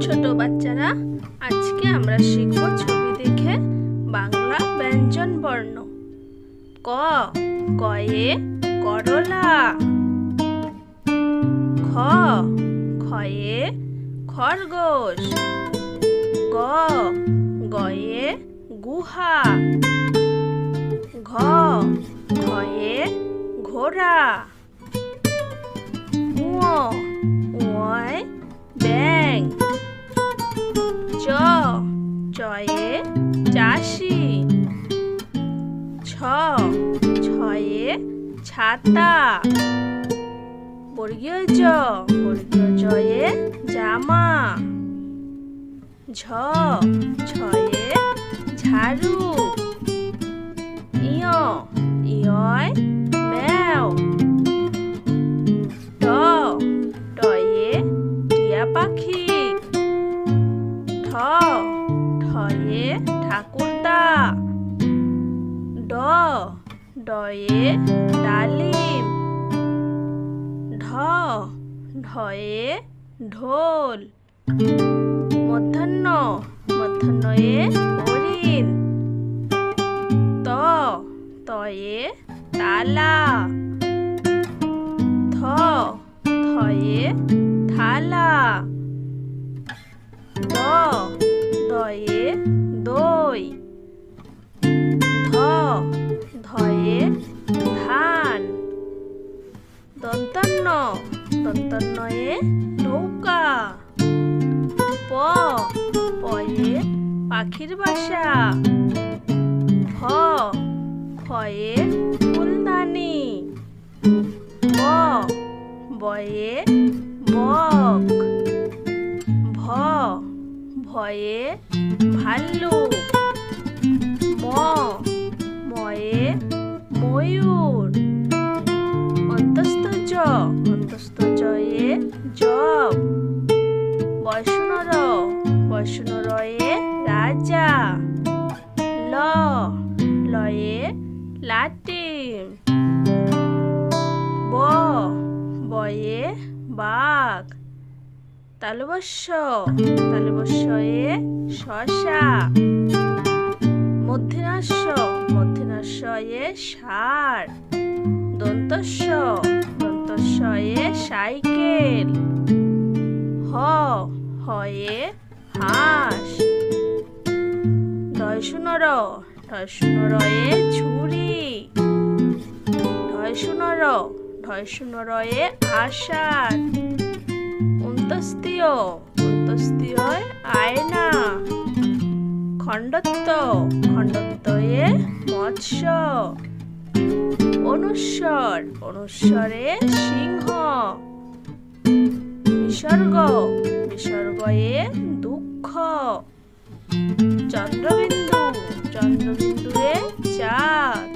ছোট বাচ্চারা, আজকে আমরা শিখব ছবি দেখে বাংলা ব্যঞ্জন বর্ণ। ক, কয়ে করলা। খ খয়ে খরগোশ। গ, গয়ে গুহা। ঘ ঘয়ে ঘোড়া। চয়ে চাষি। ছ ছয়ে ছাতা। বর্গীয় জ বর্গীয় জয়ে জামা। ঝ ছয়ে ঝাড়ু। ঠয়ে ঠাকুরদা। ড, ডয়ে ডালিম। ঢ, ঢয়ে ঢোল। মধ্যাহ্ন, মধ্যাহ্নয়ে হরিণ। ত, তয়ে তালা। থ থয়ে থালা। দই ধ ধয়ে ধান। দন্তান্ন। দন্তান্নয়ে নৌকা। প পয়ে পাখির বাসা। ফ ফয়ে ফুলদানি। ব বয়ে বক ভ ভয়ে ভাল্লুক। ময়ূর। অন্তস্থ জ, অন্তস্থ জয়ে জব বৈষ্ণর, বৈষ্ণরয়ে রাজা। ল, লয়ে লাটিম ব, বয়ে বাঘ। তালবস্য তালবস্যয়ে শশা। মধ্যনাস্য মধ্যনাস্যয়ে ষাঁড় দন্তস্য, দন্তস্যয়ে সাইকেল, হ, হয়ে হাঁস দয়শুনর দয়শুনরয়ে ঝুড়ি ঢয়শুনর ঢয়শুনরয়ে আষাঢ় অন্তস্তীয় অন্তস্তীয় আয়না খণ্ডত্ব খণ্ডত্ব এ মৎস্য, অনুস্বর, অনুস্বরে সিংহ বিসর্গ বিসর্গ এ দুঃখ, চন্দ্রবিন্দু চন্দ্রবিন্দু এ চাঁদ।